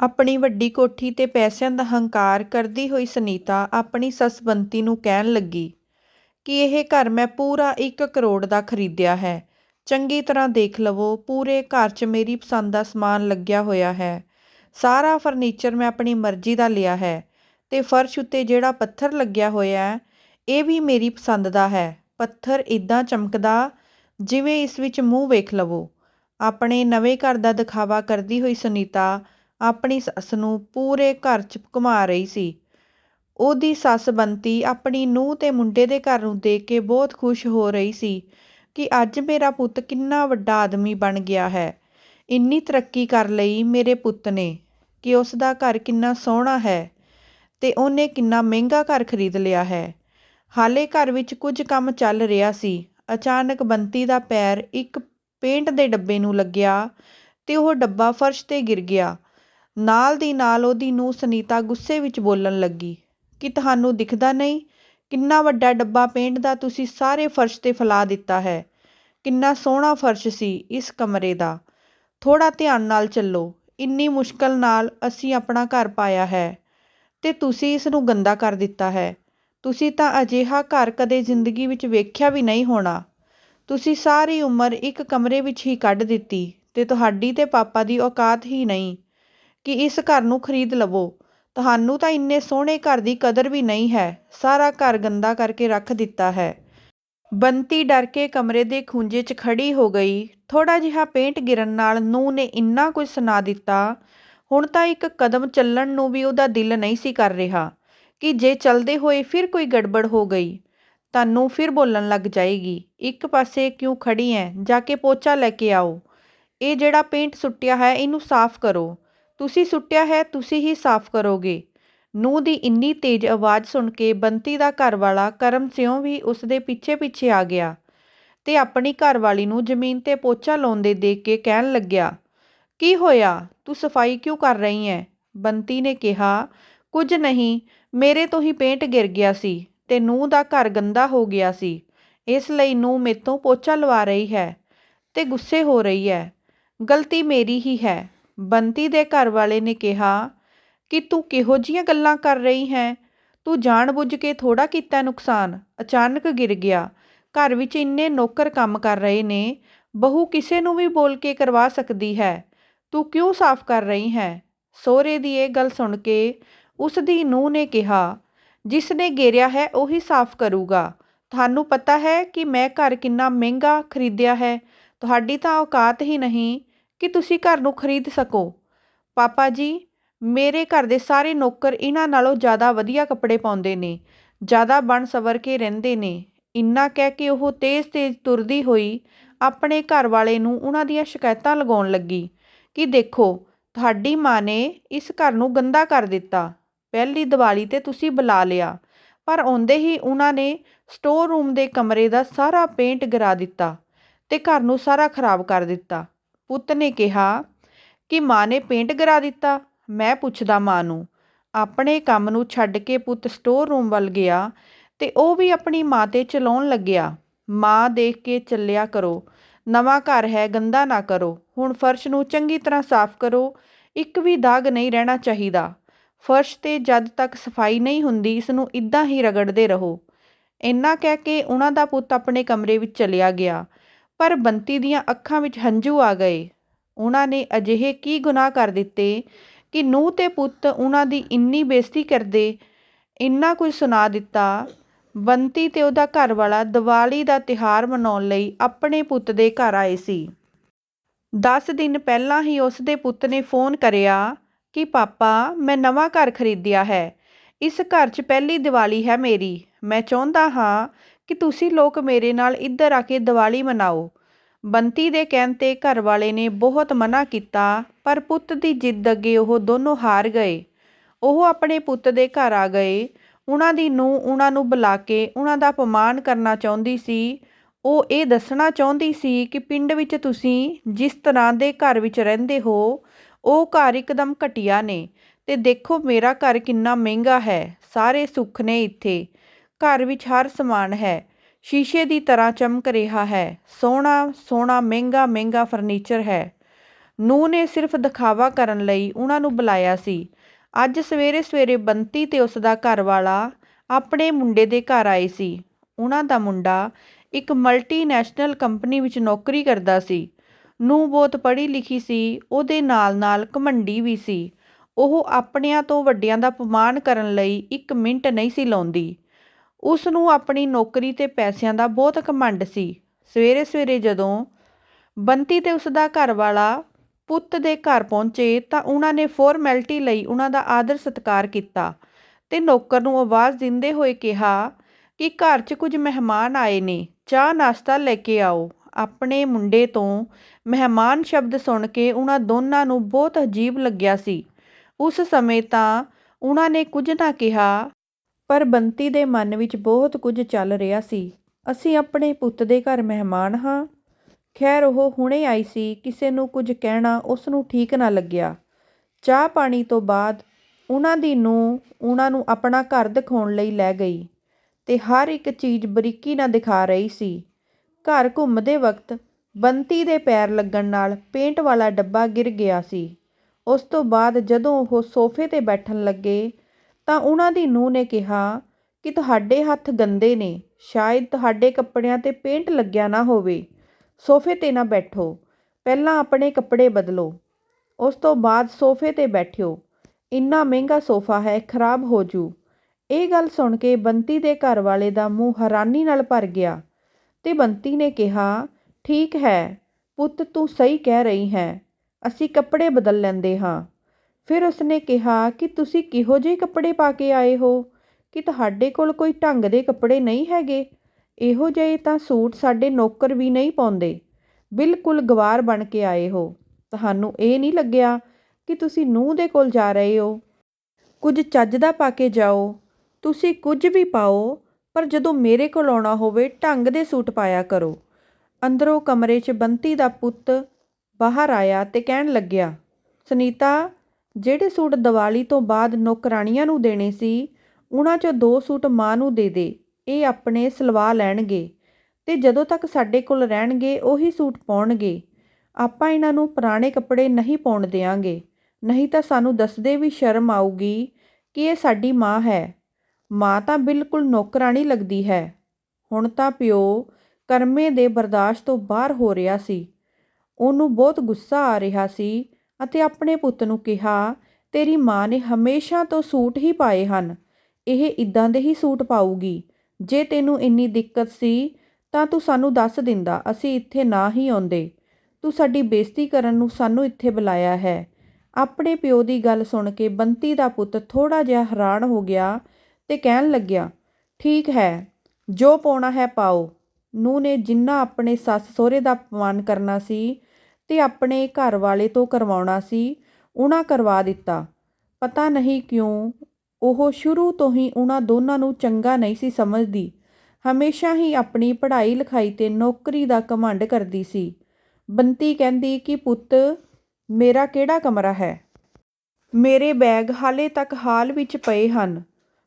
ਆਪਣੀ ਵੱਡੀ ਕੋਠੀ ਤੇ ਪੈਸਿਆਂ ਦਾ ਹੰਕਾਰ ਕਰਦੀ ਹੋਈ ਸੁਨੀਤਾ ਆਪਣੀ ਸੱਸ ਬੰਤੀ ਨੂੰ ਕਹਿਣ ਲੱਗੀ ਕਿ ਇਹ ਘਰ ਮੈਂ ਪੂਰਾ ਇੱਕ ਕਰੋੜ ਦਾ ਖਰੀਦਿਆ ਹੈ। ਚੰਗੀ ਤਰ੍ਹਾਂ ਦੇਖ ਲਵੋ, ਪੂਰੇ ਘਰ 'ਚ ਮੇਰੀ ਪਸੰਦ ਦਾ ਸਮਾਨ ਲੱਗਿਆ ਹੋਇਆ ਹੈ। ਸਾਰਾ ਫਰਨੀਚਰ ਮੈਂ ਆਪਣੀ ਮਰਜ਼ੀ ਦਾ ਲਿਆ ਹੈ ਤੇ ਫਰਸ਼ ਉੱਤੇ ਜਿਹੜਾ ਪੱਥਰ ਲੱਗਿਆ ਹੋਇਆ ਇਹ ਵੀ ਮੇਰੀ ਪਸੰਦ ਦਾ ਹੈ। ਪੱਥਰ ਇੱਦਾਂ ਚਮਕਦਾ ਜਿਵੇਂ ਇਸ ਵਿੱਚ ਮੂੰਹ ਵੇਖ ਲਵੋ। ਆਪਣੇ ਨਵੇਂ ਘਰ ਦਾ ਦਿਖਾਵਾ ਕਰਦੀ ਹੋਈ ਸੁਨੀਤਾ ਆਪਣੀ ਸੱਸ ਨੂੰ ਪੂਰੇ ਘਰ 'ਚ ਘੁਮਾ ਰਹੀ ਸੀ। ਉਹਦੀ ਸੱਸ ਬੰਤੀ ਆਪਣੀ ਨੂੰਹ ਅਤੇ ਮੁੰਡੇ ਦੇ ਘਰ ਨੂੰ ਦੇਖ ਕੇ ਬਹੁਤ ਖੁਸ਼ ਹੋ ਰਹੀ ਸੀ ਕਿ ਅੱਜ ਮੇਰਾ ਪੁੱਤ ਕਿੰਨਾ ਵੱਡਾ ਆਦਮੀ ਬਣ ਗਿਆ ਹੈ। ਇੰਨੀ ਤਰੱਕੀ ਕਰ ਲਈ ਮੇਰੇ ਪੁੱਤ ਨੇ ਕਿ ਉਸ ਦਾ ਘਰ ਕਿੰਨਾ ਸੋਹਣਾ ਹੈ ਅਤੇ ਉਹਨੇ ਕਿੰਨਾ ਮਹਿੰਗਾ ਘਰ ਖਰੀਦ ਲਿਆ ਹੈ। ਹਾਲੇ ਘਰ ਵਿੱਚ ਕੁਝ ਕੰਮ ਚੱਲ ਰਿਹਾ ਸੀ। ਅਚਾਨਕ ਬੰਤੀ ਦਾ ਪੈਰ ਇੱਕ ਪੇਂਟ ਦੇ ਡੱਬੇ ਨੂੰ ਲੱਗਿਆ ਅਤੇ ਉਹ ਡੱਬਾ ਫਰਸ਼ ਤੇ ਗਿਰ ਗਿਆ। ਨਾਲ ਦੀ ਨਾਲ ਉਹਦੀ ਨੂੰਹ ਸੁਨੀਤਾ ਗੁੱਸੇ ਵਿੱਚ ਬੋਲਣ ਲੱਗੀ, ਕਿ ਤੁਹਾਨੂੰ ਦਿਖਦਾ ਨਹੀਂ ਕਿੰਨਾ ਵੱਡਾ ਡੱਬਾ ਪੇਂਟ ਦਾ ਤੁਸੀਂ ਸਾਰੇ ਫਰਸ਼ ਤੇ ਫੈਲਾ ਦਿੱਤਾ ਹੈ। ਕਿੰਨਾ ਸੋਹਣਾ ਫਰਸ਼ ਸੀ ਇਸ ਕਮਰੇ ਦਾ। ਥੋੜ੍ਹਾ ਧਿਆਨ ਨਾਲ ਚੱਲੋ। ਇੰਨੀ ਮੁਸ਼ਕਲ ਨਾਲ ਅਸੀਂ ਆਪਣਾ ਘਰ ਪਾਇਆ ਹੈ ਅਤੇ ਤੁਸੀਂ ਇਸ ਨੂੰ ਗੰਦਾ ਕਰ ਦਿੱਤਾ ਹੈ। ਤੁਸੀਂ ਤਾਂ ਅਜਿਹਾ ਘਰ ਕਦੇ ਜ਼ਿੰਦਗੀ ਵਿੱਚ ਵੇਖਿਆ ਵੀ ਨਹੀਂ ਹੋਣਾ। ਤੁਸੀਂ ਸਾਰੀ ਉਮਰ ਇੱਕ ਕਮਰੇ ਵਿੱਚ ਹੀ ਕੱਢ ਦਿੱਤੀ ਅਤੇ ਤੁਹਾਡੀ ਅਤੇ ਪਾਪਾ ਦੀ ਔਕਾਤ ਹੀ ਨਹੀਂ ਕਿ ਇਸ ਘਰ ਨੂੰ ਖਰੀਦ ਲਵੋ। ਤੁਹਾਨੂੰ ਤਾਂ ਇੰਨੇ ਸੋਹਣੇ ਘਰ ਦੀ ਕਦਰ ਵੀ ਨਹੀਂ ਹੈ। ਸਾਰਾ ਘਰ ਗੰਦਾ ਕਰਕੇ ਰੱਖ ਦਿੱਤਾ ਹੈ। ਬੰਤੀ ਡਰ ਕੇ ਕਮਰੇ ਦੇ ਖੂੰਜੇ 'ਚ ਖੜੀ ਹੋ ਗਈ। ਥੋੜ੍ਹਾ ਜਿਹਾ ਪੇਂਟ ਗਿਰਨ ਨਾਲ ਨੂੰਹ ਨੇ ਇੰਨਾ ਕੁਝ ਸੁਣਾ ਦਿੱਤਾ ਹੁਣ ਤਾਂ ਇੱਕ ਕਦਮ ਚੱਲਣ ਨੂੰ ਵੀ ਉਹਦਾ ਦਿਲ ਨਹੀਂ ਸੀ ਕਰ ਰਿਹਾ ਕਿ ਜੇ ਚੱਲਦੇ ਹੋਏ ਫਿਰ ਕੋਈ ਗੜਬੜ ਹੋ ਗਈ ਤੁਹਾਨੂੰ ਫਿਰ ਬੋਲਣ ਲੱਗ ਜਾਏਗੀ, ਇੱਕ ਪਾਸੇ ਕਿਉਂ ਖੜੀ ਐਂ ਜਾ ਕੇ ਪੋਚਾ ਲੈ ਕੇ ਆਓ। ਇਹ ਜਿਹੜਾ ਪੇਂਟ ਸੁੱਟਿਆ ਹੈ, ਇਹਨੂੰ ਸਾਫ਼ ਕਰੋ। ਤੁਸੀਂ ਸੁੱਟਿਆ ਹੈ, ਤੁਸੀਂ ਹੀ ਸਾਫ਼ ਕਰੋਗੇ। ਨੂੰਹ ਦੀ ਇੰਨੀ ਤੇਜ਼ ਆਵਾਜ਼ ਸੁਣ ਕੇ ਬੰਤੀ ਦਾ ਘਰਵਾਲਾ ਕਰਮ ਸਿਉਂ ਵੀ ਉਸਦੇ ਪਿੱਛੇ-ਪਿੱਛੇ ਆ ਗਿਆ ਤੇ ਆਪਣੀ ਘਰਵਾਲੀ ਨੂੰ ਜ਼ਮੀਨ ਤੇ ਪੋਚਾ ਲਾਉਂਦੇ ਦੇਖ ਕੇ ਕਹਿਣ ਲੱਗਿਆ, ਕੀ ਹੋਇਆ ਤੂੰ ਸਫ਼ਾਈ ਕਿਉਂ ਕਰ ਰਹੀ ਹੈ ਬੰਤੀ ਨੇ ਕਿਹਾ, ਕੁਝ ਨਹੀਂ, ਮੇਰੇ ਤੋਂ ਹੀ ਪੇਂਟ ਗਿਰ ਗਿਆ ਸੀ ਤੇ ਨੂੰਹ ਦਾ ਘਰ ਗੰਦਾ ਹੋ ਗਿਆ ਸੀ, ਇਸ ਲਈ ਨੂੰਹ ਮੈਥੋਂ ਪੋਚਾ ਲਵਾ ਰਹੀ ਹੈ ਤੇ ਗੁੱਸੇ ਹੋ ਰਹੀ ਹੈ। ਗਲਤੀ ਮੇਰੀ ਹੀ ਹੈ। ਬੰਤੀ ਦੇ ਘਰ ਵਾਲੇ ਨੇ ਕਿਹਾ, ਕਿ ਤੂੰ ਕਿਹੋ ਜਿਹੀਆਂ ਗੱਲਾਂ ਕਰ ਰਹੀ ਹੈ ਤੂੰ ਜਾਣ ਬੁੱਝ ਕੇ ਥੋੜ੍ਹਾ ਕੀਤਾ ਨੁਕਸਾਨ। ਅਚਾਨਕ ਗਿਰ ਗਿਆ। ਘਰ ਵਿੱਚ ਇੰਨੇ ਨੌਕਰ ਕੰਮ ਕਰ ਰਹੇ ਨੇ ਬਹੂ ਕਿਸੇ ਨੂੰ ਵੀ ਬੋਲ ਕੇ ਕਰਵਾ ਸਕਦੀ ਹੈ। ਤੂੰ ਕਿਉਂ ਸਾਫ਼ ਕਰ ਰਹੀ ਹੈ ਸਹੁਰੇ ਦੀ ਇਹ ਗੱਲ ਸੁਣ ਕੇ ਉਸ ਦੀ ਨੂੰਹ ਨੇ ਕਿਹਾ, ਜਿਸ ਨੇ ਗੇਰਿਆ ਹੈ, ਉਹੀ ਸਾਫ਼ ਕਰੂਗਾ। ਤੁਹਾਨੂੰ ਪਤਾ ਹੈ ਕਿ ਮੈਂ ਘਰ ਕਿੰਨਾ ਮਹਿੰਗਾ ਖਰੀਦਿਆ ਹੈ। ਤੁਹਾਡੀ ਤਾਂ ਔਕਾਤ ਹੀ ਨਹੀਂ ਕਿ ਤੁਸੀਂ ਘਰ ਨੂੰ ਖਰੀਦ ਸਕੋ। ਪਾਪਾ ਜੀ, ਮੇਰੇ ਘਰ ਦੇ ਸਾਰੇ ਨੌਕਰ ਇਹਨਾਂ ਨਾਲੋਂ ਜ਼ਿਆਦਾ ਵਧੀਆ ਕੱਪੜੇ ਪਾਉਂਦੇ ਨੇ, ਜ਼ਿਆਦਾ ਬਣ ਸਵਰ ਕੇ ਰਹਿੰਦੇ ਨੇ। ਇੰਨਾ ਕਹਿ ਕੇ ਉਹ ਤੇਜ਼-ਤੇਜ਼ ਤੁਰਦੀ ਹੋਈ ਆਪਣੇ ਘਰ ਵਾਲੇ ਨੂੰ ਉਹਨਾਂ ਦੀਆਂ ਸ਼ਿਕਾਇਤਾਂ ਲਗਾਉਣ ਲੱਗੀ ਕਿ ਦੇਖੋ, ਤੁਹਾਡੀ ਮਾਂ ਨੇ ਇਸ ਘਰ ਨੂੰ ਗੰਦਾ ਕਰ ਦਿੱਤਾ। ਪਹਿਲੀ ਦੀਵਾਲੀ ਤੇ ਤੁਸੀਂ ਬੁਲਾ ਲਿਆ, ਪਰ ਆਉਂਦੇ ਹੀ ਉਹਨਾਂ ਨੇ ਸਟੋਰ ਰੂਮ ਦੇ ਕਮਰੇ ਦਾ ਸਾਰਾ ਪੇਂਟ ਗਿਰਾ ਦਿੱਤਾ ਤੇ ਘਰ ਨੂੰ ਸਾਰਾ ਖਰਾਬ ਕਰ ਦਿੱਤਾ। ਪੁੱਤ ਨੇ ਕਿਹਾ, ਕਿ ਮਾਂ ਨੇ ਪੇਂਟ ਕਰਾ ਦਿੱਤਾ। ਮੈਂ ਪੁੱਛਦਾ ਮਾਂ ਨੂੰ। ਆਪਣੇ ਕੰਮ ਨੂੰ ਛੱਡ ਕੇ ਪੁੱਤ ਸਟੋਰ ਰੂਮ ਵੱਲ ਗਿਆ ਤੇ ਉਹ ਵੀ ਆਪਣੀ ਮਾਂ ਤੇ ਚਲਾਉਣ ਲੱਗਿਆ ਮਾਂ ਦੇਖ ਕੇ ਚੱਲਿਆ ਕਰੋ। ਨਵਾਂ ਘਰ ਹੈ, ਗੰਦਾ ਨਾ ਕਰੋ। ਹੁਣ ਫਰਸ਼ ਨੂੰ ਚੰਗੀ ਤਰ੍ਹਾਂ ਸਾਫ਼ ਕਰੋ ਇੱਕ ਵੀ ਦਾਗ ਨਹੀਂ ਰਹਿਣਾ ਚਾਹੀਦਾ। ਫਰਸ਼ ਤੇ ਜਦ ਤੱਕ ਸਫ਼ਾਈ ਨਹੀਂ ਹੁੰਦੀ ਇਸਨੂੰ ਇੱਦਾਂ ਹੀ ਰਗੜਦੇ ਰਹੋ। ਇੰਨਾ ਕਹਿ ਕੇ ਉਹਨਾਂ ਦਾ ਪੁੱਤ ਆਪਣੇ ਕਮਰੇ ਵਿੱਚ ਚਲਿਆ ਗਿਆ ਪਰ ਬੰਤੀ ਦੀਆਂ ਅੱਖਾਂ ਵਿੱਚ ਹੰਝੂ ਆ ਗਏ। ਉਹਨਾਂ ਨੇ ਅਜਿਹੇ ਕੀ ਗੁਨਾਹ ਕਰ ਦਿੱਤੇ ਕਿ ਨੂੰਹ ਤੇ ਪੁੱਤ ਉਹਨਾਂ ਦੀ ਇੰਨੀ ਬੇਇੱਜ਼ਤੀ ਕਰਦੇ, ਇੰਨਾ ਕੁਝ ਸੁਣਾ ਦਿੱਤਾ। ਬੰਤੀ ਤੇ ਉਹਦਾ ਘਰ ਵਾਲਾ ਦੀਵਾਲੀ ਦਾ ਤਿਉਹਾਰ ਮਨਾਉਣ ਲਈ ਆਪਣੇ ਪੁੱਤ ਦੇ ਘਰ ਆਏ ਸੀ। ਦਸ ਦਿਨ ਪਹਿਲਾਂ ਹੀ ਉਸਦੇ ਪੁੱਤ ਨੇ ਫ਼ੋਨ ਕਰਿਆ ਕਿ, ਪਾਪਾ, ਮੈਂ ਨਵਾਂ ਘਰ ਖਰੀਦਿਆ ਹੈ। ਇਸ ਘਰ 'ਚ ਪਹਿਲੀ ਦੀਵਾਲੀ ਹੈ ਮੇਰੀ। ਮੈਂ ਚਾਹੁੰਦਾ ਹਾਂ ਕਿ ਤੁਸੀਂ ਲੋਕ ਮੇਰੇ ਨਾਲ ਇੱਧਰ ਆ ਕੇ ਦੀਵਾਲੀ ਮਨਾਓ। ਬੰਤੀ ਦੇ ਕਹਿਣ ਤੇ ਘਰ ਵਾਲੇ ਨੇ ਬਹੁਤ ਮਨਾ ਕੀਤਾ, ਪਰ ਪੁੱਤ ਦੀ ਜਿੱਦ ਅੱਗੇ ਉਹ ਦੋਨੋਂ ਹਾਰ ਗਏ। ਉਹ ਆਪਣੇ ਪੁੱਤ ਦੇ ਘਰ ਆ ਗਏ। ਉਹਨਾਂ ਦੀ ਨੂੰਹ ਉਹਨਾਂ ਨੂੰ ਬੁਲਾ ਕੇ ਉਹਨਾਂ ਦਾ ਅਪਮਾਨ ਕਰਨਾ ਚਾਹੁੰਦੀ ਸੀ। ਉਹ ਇਹ ਦੱਸਣਾ ਚਾਹੁੰਦੀ ਸੀ ਕਿ ਪਿੰਡ ਵਿੱਚ ਤੁਸੀਂ ਜਿਸ ਤਰ੍ਹਾਂ ਦੇ ਘਰ ਵਿੱਚ ਰਹਿੰਦੇ ਹੋ, ਉਹ ਘਰ ਇੱਕਦਮ ਘਟੀਆ ਨੇ ਤੇ ਦੇਖੋ ਮੇਰਾ ਘਰ ਕਿੰਨਾ ਮਹਿੰਗਾ ਹੈ। ਸਾਰੇ ਸੁੱਖ ਨੇ ਇੱਥੇ। ਘਰ ਵਿੱਚ ਹਰ ਸਮਾਨ ਹੈ। ਸ਼ੀਸ਼ੇ ਦੀ ਤਰ੍ਹਾਂ ਚਮਕ ਰਿਹਾ ਹੈ। ਸੋਹਣਾ-ਸੋਹਣਾ ਮਹਿੰਗਾ-ਮਹਿੰਗਾ ਫਰਨੀਚਰ ਹੈ। ਨੂੰਹ ਨੇ ਸਿਰਫ ਦਿਖਾਵਾ ਕਰਨ ਲਈ ਉਹਨਾਂ ਨੂੰ ਬੁਲਾਇਆ ਸੀ ਅੱਜ ਸਵੇਰੇ ਸਵੇਰੇ ਬੰਤੀ ਤੇ ਉਸਦਾ ਘਰਵਾਲਾ ਆਪਣੇ ਮੁੰਡੇ ਦੇ ਘਰ ਆਏ ਸੀ ਉਹਨਾਂ ਦਾ ਮੁੰਡਾ ਇੱਕ ਮਲਟੀਨੈਸ਼ਨਲ ਕੰਪਨੀ ਵਿੱਚ ਨੌਕਰੀ ਕਰਦਾ ਸੀ ਨੂੰ ਬਹੁਤ ਪੜ੍ਹੀ ਲਿਖੀ ਸੀ, ਉਹਦੇ ਨਾਲ ਨਾਲ ਘਮੰਡੀ ਵੀ ਸੀ ਉਹ ਆਪਣਿਆਂ ਤੋਂ ਵੱਡਿਆਂ ਦਾ ਅਪਮਾਨ ਕਰਨ ਲਈ ਇੱਕ ਮਿੰਟ ਨਹੀਂ ਸੀ ਲਾਉਂਦੀ ਉਸ ਨੂੰ ਆਪਣੀ ਨੌਕਰੀ ਅਤੇ ਪੈਸਿਆਂ ਦਾ ਬਹੁਤ ਘਮੰਡ ਸੀ। ਸਵੇਰੇ ਸਵੇਰੇ ਜਦੋਂ ਬੰਤੀ ਅਤੇ ਤੇ ਉਸਦਾ ਘਰਵਾਲਾ ਪੁੱਤ ਦੇ ਘਰ ਪਹੁੰਚੇ ਤਾਂ ਉਹਨਾਂ ਨੇ ਫੋਰਮੈਲਿਟੀ ਲਈ ਉਹਨਾਂ ਦਾ ਆਦਰ ਸਤਿਕਾਰ ਕੀਤਾ ਅਤੇ ਨੌਕਰ ਨੂੰ ਆਵਾਜ਼ ਦਿੰਦੇ ਹੋਏ ਕਿਹਾ ਕਿ ਘਰ 'ਚ ਕੁਝ ਮਹਿਮਾਨ ਆਏ ਨੇ, ਚਾਹ ਨਾਸ਼ਤਾ ਲੈ ਕੇ ਆਓ। ਆਪਣੇ ਮੁੰਡੇ ਤੋਂ ਮਹਿਮਾਨ ਸ਼ਬਦ ਸੁਣ ਕੇ ਉਹਨਾਂ ਦੋਨਾਂ ਨੂੰ ਬਹੁਤ ਅਜੀਬ ਲੱਗਿਆ ਸੀ। ਉਸ ਸਮੇਂ ਤਾਂ ਉਹਨਾਂ ਨੇ ਕੁਝ ਨਾ ਕਿਹਾ ਪਰ ਬੰਤੀ ਦੇ ਮਨ ਵਿੱਚ ਬਹੁਤ ਕੁਝ ਚੱਲ ਰਿਹਾ ਸੀ। ਅਸੀਂ ਆਪਣੇ ਪੁੱਤ ਦੇ ਘਰ ਮਹਿਮਾਨ ਹਾਂ। ਖੈਰ, ਉਹ ਹੁਣੇ ਆਈ ਸੀ। ਕਿਸੇ ਨੂੰ ਕੁਝ ਕਹਿਣਾ ਉਸ ਨੂੰ ਠੀਕ ਨਾ ਲੱਗਿਆ। ਚਾਹ ਪਾਣੀ ਤੋਂ ਬਾਅਦ ਉਹਨਾਂ ਦੀ ਨੂੰਹ ਉਹਨਾਂ ਨੂੰ ਆਪਣਾ ਘਰ ਦਿਖਾਉਣ ਲਈ ਲੈ ਗਈ ਤੇ ਹਰ ਇੱਕ ਚੀਜ਼ ਬਰੀਕੀ ਨਾਲ ਦਿਖਾ ਰਹੀ ਸੀ। ਘਰ ਘੁੰਮਦੇ ਵਕਤ ਬੰਤੀ ਦੇ ਪੈਰ ਲੱਗਣ ਨਾਲ ਪੇਂਟ ਵਾਲਾ ਡੱਬਾ ਗਿਰ ਗਿਆ ਸੀ। ਉਸ ਤੋਂ ਬਾਅਦ ਜਦੋਂ ਉਹ ਸੋਫੇ ਤੇ ਬੈਠਣ ਲੱਗੇ ਤਾਂ ਉਹਨਾਂ ਦੀ ਨੂੰਹ ਨੇ ਕਿਹਾ ਕਿ ਤੁਹਾਡੇ ਹੱਥ ਗੰਦੇ ਨੇ, ਸ਼ਾਇਦ ਤੁਹਾਡੇ ਕੱਪੜਿਆਂ ਤੇ ਪੇਂਟ ਲੱਗਿਆ ਨਾ ਹੋਵੇ। ਸੋਫੇ ਤੇ ਨਾ ਬੈਠੋ, ਪਹਿਲਾਂ ਆਪਣੇ ਕੱਪੜੇ ਬਦਲੋ। ਉਸ ਤੋਂ ਬਾਅਦ ਸੋਫੇ ਤੇ ਬੈਠਿਓ। ਇੰਨਾ ਮਹਿੰਗਾ ਸੋਫਾ ਹੈ, ਖਰਾਬ ਹੋ ਜੂ। ਇਹ ਗੱਲ ਸੁਣ ਕੇ ਬੰਤੀ ਦੇ ਘਰ ਵਾਲੇ ਦਾ ਮੂੰਹ ਹੈਰਾਨੀ ਨਾਲ ਭਰ ਗਿਆ ਤੇ ਬੰਤੀ ਨੇ ਕਿਹਾ, ਠੀਕ ਹੈ, ਪੁੱਤ ਤੂੰ ਸਹੀ ਕਹਿ ਰਹੀ ਹੈ, ਅਸੀਂ ਕੱਪੜੇ ਬਦਲ ਲੈਂਦੇ ਹਾਂ। ਫਿਰ ਉਸਨੇ ਕਿਹਾ ਕਿ ਤੁਸੀਂ ਕਿਹੋ ਜਿਹੇ ਕੱਪੜੇ ਪਾ ਕੇ ਆਏ ਹੋ? ਕਿ ਤੁਹਾਡੇ ਕੋਲ ਕੋਈ ਢੰਗ ਦੇ ਕੱਪੜੇ ਨਹੀਂ ਹੈਗੇ? ਇਹੋ ਜਿਹੇ ਤਾਂ ਸੂਟ ਸਾਡੇ ਨੌਕਰ ਵੀ ਨਹੀਂ ਪਾਉਂਦੇ। ਬਿਲਕੁਲ ਗਵਾਰ ਬਣ ਕੇ ਆਏ ਹੋ। ਤੁਹਾਨੂੰ ਇਹ ਨਹੀਂ ਲੱਗਿਆ ਕਿ ਤੁਸੀਂ ਨੂੰਹ ਦੇ ਕੋਲ ਜਾ ਰਹੇ ਹੋ? ਕੁਝ ਚੱਜ ਦਾ ਪਾ ਕੇ ਜਾਓ। ਤੁਸੀਂ ਕੁਝ ਵੀ ਪਾਓ, ਪਰ ਜਦੋਂ ਮੇਰੇ ਕੋਲ ਆਉਣਾ ਹੋਵੇ, ਢੰਗ ਦੇ ਸੂਟ ਪਾਇਆ ਕਰੋ। ਅੰਦਰੋਂ ਕਮਰੇ 'ਚ ਬੰਤੀ ਦਾ ਪੁੱਤ ਬਾਹਰ ਆਇਆ ਤੇ ਕਹਿਣ ਲੱਗਿਆ, ਸੁਨੀਤਾ ਜਿਹੜੇ ਸੂਟ ਦੀਵਾਲੀ ਤੋਂ ਬਾਅਦ ਨੌਕਰਾਣੀਆਂ ਨੂੰ ਦੇਣੇ ਸੀ ਉਹਨਾਂ 'ਚੋਂ ਦੋ ਸੂਟ ਮਾਂ ਨੂੰ ਦੇ ਦੇ, ਇਹ ਆਪਣੇ ਸਲਵਾ ਲੈਣਗੇ। ਤੇ ਜਦੋਂ ਤੱਕ ਸਾਡੇ ਕੋਲ ਰਹਿਣਗੇ, ਉਹੀ ਸੂਟ ਪਾਉਣਗੇ। ਆਪਾਂ ਇਹਨਾਂ ਨੂੰ ਪੁਰਾਣੇ ਕੱਪੜੇ ਨਹੀਂ ਪਾਉਣ ਦੇਵਾਂਗੇ ਨਹੀਂ ਤਾਂ ਸਾਨੂੰ ਦੱਸਦੇ ਵੀ ਸ਼ਰਮ ਆਊਗੀ ਕਿ ਇਹ ਸਾਡੀ ਮਾਂ ਹੈ। ਮਾਂ ਤਾਂ ਬਿਲਕੁਲ ਨੌਕਰਾਣੀ ਲੱਗਦੀ ਹੈ। ਹੁਣ ਤਾਂ ਪਿਓ ਕਰਮੇ ਦੇ ਬਰਦਾਸ਼ਤ ਤੋਂ ਬਾਹਰ ਹੋ ਰਿਹਾ ਸੀ। ਉਹਨੂੰ ਬਹੁਤ ਗੁੱਸਾ ਆ ਰਿਹਾ ਸੀ ਅਤੇ ਆਪਣੇ ਪੁੱਤ ਨੂੰ ਕਿਹਾ, ਤੇਰੀ ਮਾਂ ਨੇ ਹਮੇਸ਼ਾ ਤੋਂ ਸੂਟ ਹੀ ਪਾਏ ਹਨ। ਇਹ ਇੱਦਾਂ ਦੇ ਹੀ ਸੂਟ ਪਾਊਗੀ। ਜੇ ਤੈਨੂੰ ਇੰਨੀ ਦਿੱਕਤ ਸੀ, ਤਾਂ ਤੂੰ ਸਾਨੂੰ ਦੱਸ ਦਿੰਦਾ, ਅਸੀਂ ਇੱਥੇ ਨਾ ਹੀ ਆਉਂਦੇ। ਤੂੰ ਸਾਡੀ ਬੇਇੱਜ਼ਤੀ ਕਰਨ ਨੂੰ ਸਾਨੂੰ ਇੱਥੇ ਬੁਲਾਇਆ ਹੈ ਆਪਣੇ ਪਿਓ ਦੀ ਗੱਲ ਸੁਣ ਕੇ ਬੰਤੀ ਦਾ ਪੁੱਤ ਥੋੜਾ ਜਿਹਾ ਹੈਰਾਨ ਹੋ ਗਿਆ ਤੇ ਕਹਿਣ ਲੱਗਿਆ, ਠੀਕ ਹੈ, ਜੋ ਪਾਉਣਾ ਹੈ ਪਾਓ। ਨੂੰਹ ਨੇ ਜਿੰਨਾ ਆਪਣੇ ਸੱਸ ਸਹੁਰੇ ਦਾ ਅਪਮਾਨ ਕਰਨਾ ਸੀ ਤੇ ਆਪਣੇ ਘਰ ਵਾਲੇ ਤੋਂ ਕਰਵਾਉਣਾ ਸੀ, ਉਹਨਾਂ ਕਰਵਾ ਦਿੱਤਾ। ਪਤਾ ਨਹੀਂ ਕਿਉਂ, ਉਹ ਸ਼ੁਰੂ ਤੋਂ ਹੀ ਉਹਨਾਂ ਦੋਨਾਂ ਨੂੰ ਚੰਗਾ ਨਹੀਂ ਸੀ ਸਮਝਦੀ। ਹਮੇਸ਼ਾ ਹੀ ਆਪਣੀ ਪੜ੍ਹਾਈ ਲਿਖਾਈ ਤੇ ਨੌਕਰੀ ਦਾ ਘਮੰਡ ਕਰਦੀ ਸੀ। ਬੰਤੀ ਕਹਿੰਦੀ ਕਿ, ਪੁੱਤ, ਮੇਰਾ ਕਿਹੜਾ ਕਮਰਾ ਹੈ? ਮੇਰੇ ਬੈਗ ਹਾਲੇ ਤੱਕ ਹਾਲ ਵਿੱਚ ਪਏ ਹਨ।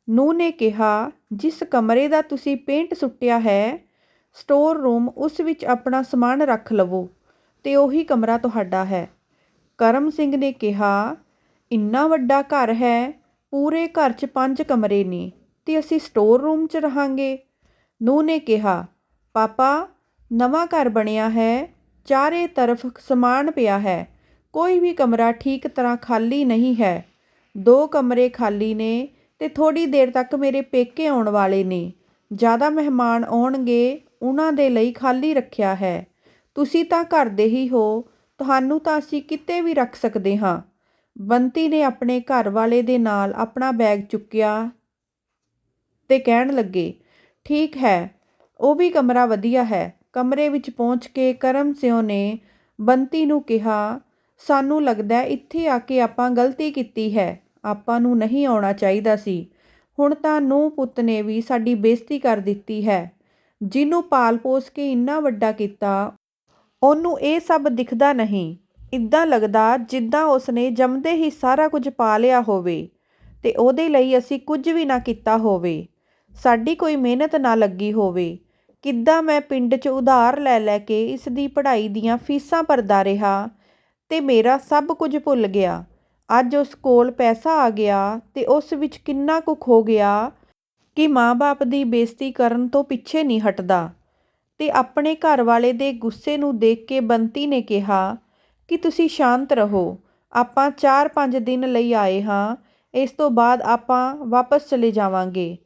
ਨੂੰਹ ਨੇ ਕਿਹਾ, ਜਿਸ ਕਮਰੇ ਦਾ ਤੁਸੀਂ ਪੇਂਟ ਸੁੱਟਿਆ ਹੈ, ਸਟੋਰ ਰੂਮ ਉਸ ਵਿੱਚ ਆਪਣਾ ਸਮਾਨ ਰੱਖ ਲਵੋ। ਅਤੇ ਉਹੀ ਕਮਰਾ ਤੁਹਾਡਾ ਹੈ। ਕਰਮ ਸਿੰਘ ਨੇ ਕਿਹਾ, ਇੰਨਾ ਵੱਡਾ ਘਰ ਹੈ, ਪੂਰੇ ਘਰ 'ਚ ਪੰਜ ਕਮਰੇ ਨੇ ਅਤੇ ਅਸੀਂ ਸਟੋਰ ਰੂਮ 'ਚ ਰਹਾਂਗੇ। ਨੂੰਹ ਨੇ ਕਿਹਾ, ਪਾਪਾ, ਨਵਾਂ ਘਰ ਬਣਿਆ ਹੈ, ਚਾਰੇ ਤਰਫ ਸਮਾਨ ਪਿਆ ਹੈ। ਕੋਈ ਵੀ ਕਮਰਾ ਠੀਕ ਤਰ੍ਹਾਂ ਖਾਲੀ ਨਹੀਂ ਹੈ। ਦੋ ਕਮਰੇ ਖਾਲੀ ਨੇ ਅਤੇ ਥੋੜ੍ਹੀ ਦੇਰ ਤੱਕ ਮੇਰੇ ਪੇਕੇ ਆਉਣ ਵਾਲੇ ਨੇ। ਜ਼ਿਆਦਾ ਮਹਿਮਾਨ ਆਉਣਗੇ, ਉਹਨਾਂ ਦੇ ਲਈ ਖਾਲੀ ਰੱਖਿਆ ਹੈ। ਤੁਸੀਂ ਤਾਂ ਘਰ ਦੇ ਹੀ ਹੋ, ਤੁਹਾਨੂੰ ਤਾਂ ਅਸੀਂ ਕਿਤੇ ਵੀ ਰੱਖ ਸਕਦੇ ਹਾਂ। ਬੰਤੀ ਨੇ ਆਪਣੇ ਘਰ ਵਾਲੇ ਦੇ ਨਾਲ ਆਪਣਾ ਬੈਗ ਚੁੱਕਿਆ ਅਤੇ ਕਹਿਣ ਲੱਗੇ, ਠੀਕ ਹੈ, ਉਹ ਵੀ ਕਮਰਾ ਵਧੀਆ ਹੈ। ਕਮਰੇ ਵਿੱਚ ਪਹੁੰਚ ਕੇ ਕਰਮ ਸਿਉ ਨੇ ਬੰਤੀ ਨੂੰ ਕਿਹਾ, ਸਾਨੂੰ ਲੱਗਦਾ ਇੱਥੇ ਆ ਕੇ ਆਪਾਂ ਗਲਤੀ ਕੀਤੀ ਹੈ, ਆਪਾਂ ਨੂੰ ਨਹੀਂ ਆਉਣਾ ਚਾਹੀਦਾ ਸੀ। ਹੁਣ ਤਾਂ ਨੂੰ ਪੁੱਤ ਨੇ ਵੀ ਸਾਡੀ ਬੇਇੱਜ਼ਤੀ ਕਰ ਦਿੱਤੀ ਹੈ। ਜਿਹਨੂੰ ਪਾਲ ਪੋਸ ਕੇ ਇੰਨਾ ਵੱਡਾ ਕੀਤਾ ਉਹਨੂੰ ਇਹ ਸਭ ਦਿਖਦਾ ਨਹੀਂ। ਇੱਦਾਂ ਲੱਗਦਾ ਜਿੱਦਾਂ ਉਸਨੇ ਜੰਮਦੇ ਹੀ ਸਾਰਾ ਕੁਝ ਪਾ ਲਿਆ ਹੋਵੇ ਅਤੇ ਉਹਦੇ ਲਈ ਅਸੀਂ ਕੁਝ ਵੀ ਨਾ ਕੀਤਾ ਹੋਵੇ। ਸਾਡੀ ਕੋਈ ਮਿਹਨਤ ਨਾ ਲੱਗੀ ਹੋਵੇ। ਕਿੱਦਾਂ ਮੈਂ ਪਿੰਡ 'ਚ ਉਧਾਰ ਲੈ ਲੈ ਕੇ ਇਸ ਦੀ ਪੜ੍ਹਾਈ ਦੀਆਂ ਫੀਸਾਂ ਭਰਦਾ ਰਿਹਾ ਅਤੇ ਮੇਰਾ ਸਭ ਕੁਝ ਭੁੱਲ ਗਿਆ। ਅੱਜ ਉਸ ਕੋਲ ਪੈਸਾ ਆ ਗਿਆ ਅਤੇ ਉਸ ਵਿੱਚ ਕਿੰਨਾ ਕੁ ਖੋ ਗਿਆ ਕਿ ਮਾਂ-ਬਾਪ ਦੀ ਬੇਇੱਜ਼ਤੀ ਕਰਨ ਤੋਂ ਪਿੱਛੇ ਨਹੀਂ ਹਟਦਾ। ਅਤੇ ਆਪਣੇ ਘਰ ਵਾਲੇ ਦੇ ਗੁੱਸੇ ਨੂੰ ਦੇਖ ਕੇ ਬੰਤੀ ਨੇ ਕਿਹਾ, ਕਿ ਤੁਸੀਂ ਸ਼ਾਂਤ ਰਹੋ? ਆਪਾਂ 4-5 ਦਿਨ ਲਈ ਆਏ ਹਾਂ। ਇਸ ਤੋਂ ਬਾਅਦ ਆਪਾਂ ਵਾਪਸ ਚਲੇ ਜਾਵਾਂਗੇ।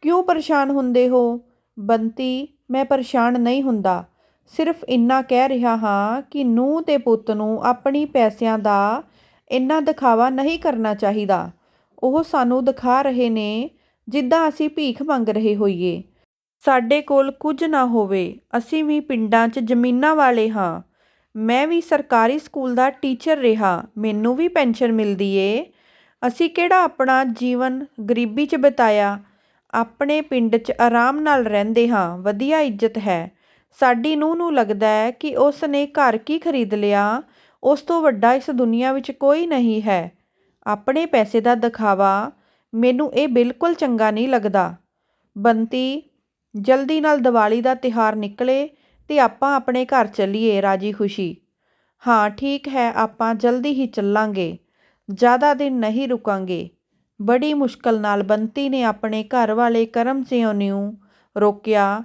ਕਿਉਂ ਪਰੇਸ਼ਾਨ ਹੁੰਦੇ ਹੋ? ਬੰਤੀ, ਮੈਂ ਪਰੇਸ਼ਾਨ ਨਹੀਂ ਹੁੰਦਾ। ਸਿਰਫ ਇੰਨਾ ਕਹਿ ਰਿਹਾ ਹਾਂ ਕਿ ਨੂੰਹ ਤੇ ਪੁੱਤ ਨੂੰ ਆਪਣੀ ਪੈਸਿਆਂ ਦਾ ਇੰਨਾ ਦਿਖਾਵਾ ਨਹੀਂ ਕਰਨਾ ਚਾਹੀਦਾ। ਉਹ ਸਾਨੂੰ ਦਿਖਾ ਰਹੇ ਨੇ ਜਿੱਦਾਂ ਅਸੀਂ ਭੀਖ ਮੰਗ ਰਹੇ ਹੋਈਏ। ਸਾਡੇ ਕੋਲ ਕੁਝ ਨਾ ਹੋਵੇ, ਅਸੀਂ ਵੀ ਪਿੰਡਾਂ 'ਚ ਜ਼ਮੀਨਾਂ ਵਾਲੇ ਹਾਂ। ਮੈਂ ਵੀ ਸਰਕਾਰੀ ਸਕੂਲ ਦਾ ਟੀਚਰ ਰਿਹਾ, ਮੈਨੂੰ ਵੀ ਪੈਨਸ਼ਨ ਮਿਲਦੀ ਏ। ਅਸੀਂ ਕਿਹੜਾ ਆਪਣਾ ਜੀਵਨ ਗਰੀਬੀ 'ਚ ਬਿਤਾਇਆ? ਆਪਣੇ ਪਿੰਡ 'ਚ ਆਰਾਮ ਨਾਲ ਰਹਿੰਦੇ ਹਾਂ, ਵਧੀਆ ਇੱਜ਼ਤ ਹੈ। ਸਾਡੀ ਨੂੰਹ ਨੂੰ ਲੱਗਦਾ ਹੈ ਕਿ ਉਸ ਨੇ ਘਰ ਕੀ ਖਰੀਦ ਲਿਆ? ਉਸ ਤੋਂ ਵੱਡਾ ਇਸ ਦੁਨੀਆ ਵਿੱਚ ਕੋਈ ਨਹੀਂ ਹੈ। ਆਪਣੇ ਪੈਸੇ ਦਾ ਦਿਖਾਵਾ ਮੈਨੂੰ ਇਹ ਬਿਲਕੁਲ ਚੰਗਾ ਨਹੀਂ ਲੱਗਦਾ। ਬੰਤੀ ਜਲਦੀ ਨਾਲ ਦੀਵਾਲੀ ਦਾ ਤਿਉਹਾਰ ਨਿਕਲੇ ਅਤੇ ਆਪਾਂ ਆਪਣੇ ਘਰ ਚੱਲੀਏ, ਰਾਜੀ ਖੁਸ਼ੀ। ਹਾਂ, ਠੀਕ ਹੈ, ਆਪਾਂ ਜਲਦੀ ਹੀ ਚੱਲਾਂਗੇ। ਜ਼ਿਆਦਾ ਦਿਨ ਨਹੀਂ ਰੁਕਾਂਗੇ। ਬੜੀ ਮੁਸ਼ਕਲ ਨਾਲ ਬੰਤੀ ਨੇ ਆਪਣੇ ਘਰ ਵਾਲੇ ਕਰਮ ਸਿੰਘ ਨੂੰ ਰੋਕਿਆ।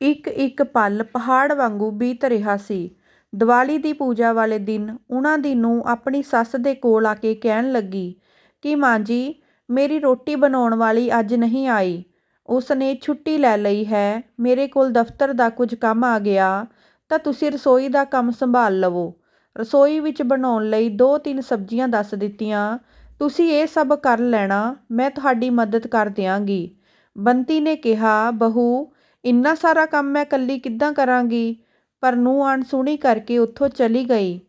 ਇੱਕ ਇੱਕ ਪਲ ਪਹਾੜ ਵਾਂਗੂ ਬੀਤ ਰਿਹਾ ਸੀ। ਦੀਵਾਲੀ ਦੀ ਪੂਜਾ ਵਾਲੇ ਦਿਨ ਉਹਨਾਂ ਦੀ ਨੂੰ ਆਪਣੀ ਸੱਸ ਦੇ ਕੋਲ ਆ ਕੇ ਕਹਿਣ ਲੱਗੀ ਕਿ ਮਾਂ ਜੀ, ਮੇਰੀ ਰੋਟੀ ਬਣਾਉਣ ਵਾਲੀ ਅੱਜ ਨਹੀਂ ਆਈ। ਉਸ ਨੇ ਛੁੱਟੀ ਲੈ ਲਈ ਹੈ। ਮੇਰੇ ਕੋਲ ਦਫ਼ਤਰ ਦਾ ਕੁਝ ਕੰਮ ਆ ਗਿਆ, ਤਾਂ ਤੁਸੀਂ ਰਸੋਈ ਦਾ ਕੰਮ ਸੰਭਾਲ ਲਵੋ। ਰਸੋਈ ਵਿੱਚ ਬਣਾਉਣ ਲਈ ਦੋ ਤਿੰਨ ਸਬਜ਼ੀਆਂ ਦੱਸ ਦਿੱਤੀਆਂ। ਤੁਸੀਂ ਇਹ ਸਭ ਕਰ ਲੈਣਾ, ਮੈਂ ਤੁਹਾਡੀ ਮਦਦ ਕਰ ਦਿਆਂਗੀ। ਬੰਤੀ ਨੇ ਕਿਹਾ, ਬਹੂ, ਇੰਨਾ ਸਾਰਾ ਕੰਮ ਮੈਂ ਇਕੱਲੀ ਕਿੱਦਾਂ ਕਰਾਂਗੀ? ਪਰ ਨੂੰ ਅਣਸੁਣੀ ਕਰਕੇ ਉੱਥੋਂ ਚਲੀ ਗਈ।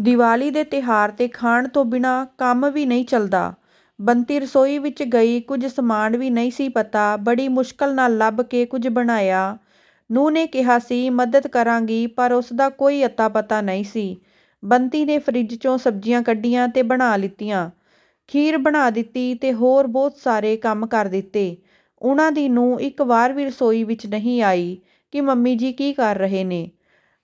ਦੀਵਾਲੀ ਦੇ ਤਿਉਹਾਰ ਤੇ ਖਾਣ ਤੋਂ ਬਿਨਾ ਕੰਮ ਵੀ ਨਹੀਂ ਚੱਲਦਾ। ਬੰਤੀ ਰਸੋਈ ਵਿੱਚ ਗਈ, ਕੁਝ ਸਮਾਨ ਵੀ ਨਹੀਂ ਸੀ ਪਤਾ। ਬੜੀ ਮੁਸ਼ਕਲ ਨਾਲ ਲੱਭ ਕੇ ਕੁਝ ਬਣਾਇਆ। ਨੂੰਹ ਨੇ ਕਿਹਾ ਸੀ, ਮਦਦ ਕਰਾਂਗੀ, ਪਰ ਉਸ ਦਾ ਕੋਈ ਅਤਾ ਪਤਾ ਨਹੀਂ ਸੀ। ਬੰਤੀ ਨੇ ਫਰਿੱਜ ਚੋਂ ਸਬਜ਼ੀਆਂ ਕੱਢੀਆਂ ਤੇ ਬਣਾ ਲਿੱਤੀਆਂ। ਖੀਰ ਬਣਾ ਦਿੱਤੀ ਤੇ ਹੋਰ ਬਹੁਤ ਸਾਰੇ ਕੰਮ ਕਰ ਦਿੱਤੇ। ਉਹਨਾਂ ਦੀ ਨੂੰਹ ਇੱਕ ਵਾਰ ਵੀ ਰਸੋਈ ਵਿੱਚ ਨਹੀਂ ਆਈ ਕਿ ਮੰਮੀ ਜੀ ਕੀ ਕਰ ਰਹੇ ਨੇ।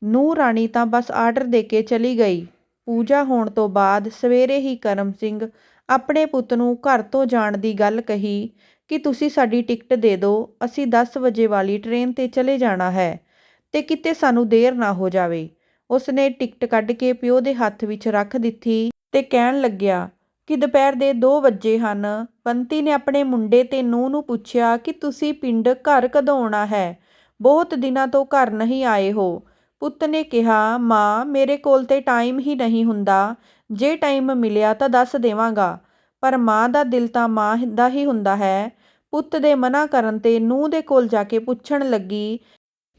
ਨੂੰਹ ਰਾਣੀ ਤਾਂ ਬਸ ਆਰਡਰ ਦੇ ਕੇ ਚਲੀ ਗਈ। ਪੂਜਾ ਹੋਣ ਤੋਂ ਬਾਅਦ ਸਵੇਰੇ ਹੀ ਕਰਮ ਸਿੰਘ ਆਪਣੇ ਪੁੱਤ ਨੂੰ ਘਰ ਤੋਂ ਜਾਣ ਦੀ ਗੱਲ ਕਹੀ ਕਿ ਤੁਸੀਂ ਸਾਡੀ ਟਿਕਟ ਦੇ ਦਿਓ ਅਸੀਂ ਦਸ ਵਜੇ ਵਾਲੀ ਟ੍ਰੇਨ ਤੇ ਚਲੇ ਜਾਣਾ ਹੈ ਅਤੇ ਕਿਤੇ ਸਾਨੂੰ ਦੇਰ ਨਾ ਹੋ ਜਾਵੇ। ਉਸ ਨੇ ਟਿਕਟ ਕੱਢ ਕੇ ਪਿਓ ਦੇ ਹੱਥ ਵਿੱਚ ਰੱਖ ਦਿੱਤੀ ਅਤੇ ਕਹਿਣ ਲੱਗਿਆ ਕਿ ਦੁਪਹਿਰ ਦੇ 2 ਵਜੇ ਹਨ। ਬੰਤੀ ਨੇ ਆਪਣੇ ਮੁੰਡੇ ਤੇ ਨੂੰਹ ਨੂੰ ਪੁੱਛਿਆ ਕਿ ਤੁਸੀਂ ਪਿੰਡ ਘਰ ਕਦੋਂ ਆਉਣਾ ਹੈ? ਬਹੁਤ ਦਿਨਾਂ ਤੋਂ ਘਰ ਨਹੀਂ ਆਏ ਹੋ। ਪੁੱਤ ਨੇ ਕਿਹਾ, ਮਾਂ, ਮੇਰੇ ਕੋਲ ਤੇ ਟਾਈਮ ਹੀ ਨਹੀਂ ਹੁੰਦਾ। ਜੇ ਟਾਈਮ ਮਿਲਿਆ ਤਾਂ ਦੱਸ ਦੇਵਾਂਗਾ। ਪਰ ਮਾਂ ਦਾ ਦਿਲ ਤਾਂ ਮਾਂ ਦਾ ਹੀ ਹੁੰਦਾ ਹੈ। ਪੁੱਤ ਦੇ ਮਨਾ ਕਰਨ ਤੇ ਨੂੰਹ ਦੇ ਕੋਲ ਜਾ ਕੇ ਪੁੱਛਣ ਲੱਗੀ